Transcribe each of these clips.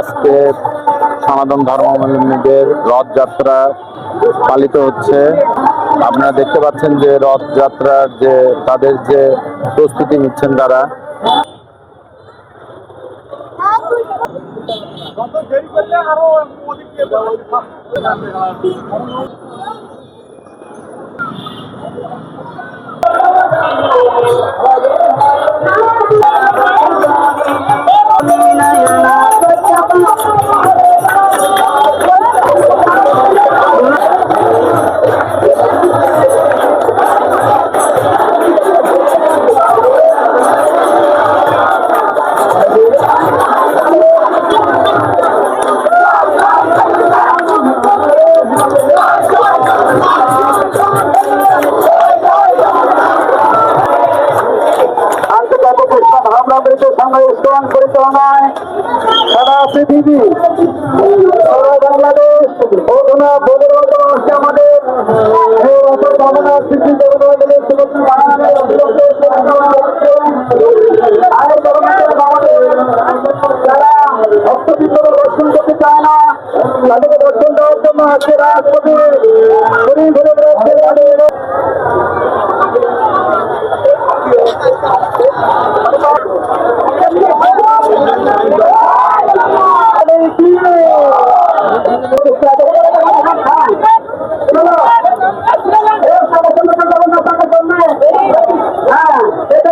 আজকে সনাতন ধর্মাবলম্বীদের রথযাত্রা পালিত হচ্ছে। আপনারা দেখতে পাচ্ছেন যে রথযাত্রার যে, তাদের যে প্রস্তুতি নিচ্ছেন তারা। ইসলাম ধর্মবৃত্তি সংঘ ইসলাম পরিচালনায় সারা পৃথিবী, সারা বাংলাদেশ বৌদ্ধনা বৌদ্ধ হচ্ছে আমাদের। এই অসর ভাবনা সৃষ্টি করতে চায় তাদেরকে দর্শন দেওয়ার জন্য আজকে রাষ্ট্রপতি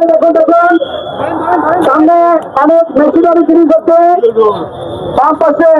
ঘুরে বেড়াচ্ছে আমাদের সামনে অনেক মেশিনারি জিনিস হচ্ছে বাম পাশে।